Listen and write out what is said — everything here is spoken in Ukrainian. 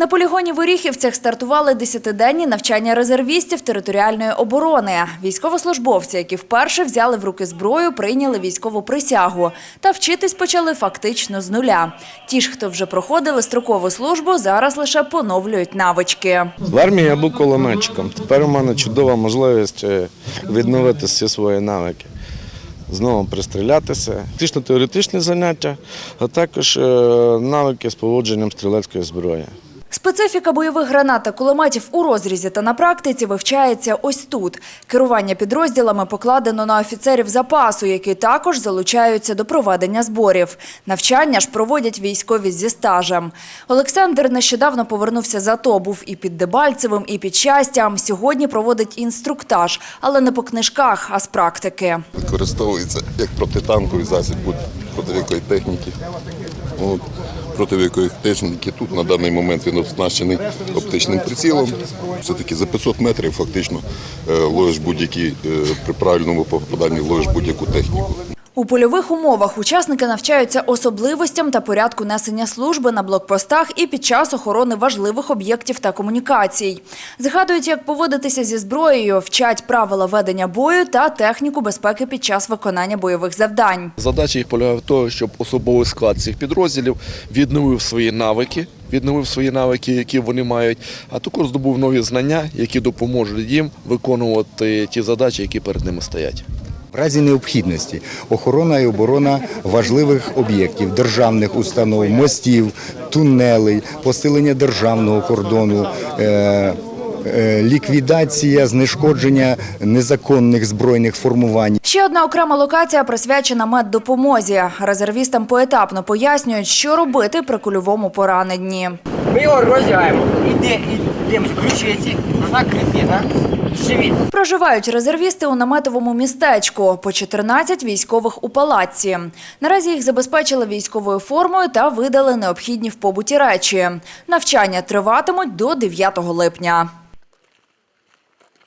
На полігоні в Оріхівцях стартували десятиденні навчання резервістів територіальної оборони. Військовослужбовці, які вперше взяли в руки зброю, прийняли військову присягу та вчитись почали фактично з нуля. Ті ж, хто вже проходили строкову службу, зараз лише поновлюють навички. В армії я був кулеметчиком. Тепер у мене чудова можливість е, відновити всі свої навики. Знову пристрілятися. Фактично теоретичні заняття, а також е, навики з поводженням стрілецької зброї. Специфіка бойових гранат та кулеметів у розрізі та на практиці вивчається ось тут. Керування підрозділами покладено на офіцерів запасу, які також залучаються до проведення зборів. Навчання ж проводять військові зі стажем. Олександр нещодавно повернувся з АТО, був і під Дебальцевим, і під Щастям. Сьогодні проводить інструктаж, але не по книжках, а з практики. використовується як протитанковий засіб проти якої техніки. От. Проти якої техніки тут на даний момент він оснащений оптичним прицілом. Все-таки за 500 метрів фактично е, ловиш будь-які е, при правильному попаданні ловиш будь-яку техніку. У польових умовах учасники навчаються особливостям та порядку несення служби на блокпостах і під час охорони важливих об'єктів та комунікацій. Згадують, як поводитися зі зброєю, вчать правила ведення бою та техніку безпеки під час виконання бойових завдань. Задача їх полягає в тому, щоб особовий склад цих підрозділів відновив свої навики, відновив свої навики, які вони мають, а також здобув нові знання, які допоможуть їм виконувати ті задачі, які перед ними стоять. В разі необхідності охорона і оборона важливих об'єктів, державних установ, мостів, тунелей, посилення державного кордону. е, е, Ліквідація, знешкодження незаконних збройних формувань. Ще одна окрема локація присвячена меддопомозі. Резервістам поетапно пояснюють, що робити при кульовому пораненні. Ми його роздягаємо. Іде, ідемо ключиці, вона крепіна, Проживають резервісти у наметовому містечку, по 14 військових у палаці. Наразі їх забезпечили військовою формою та видали необхідні в побуті речі. Навчання триватимуть до 9 липня.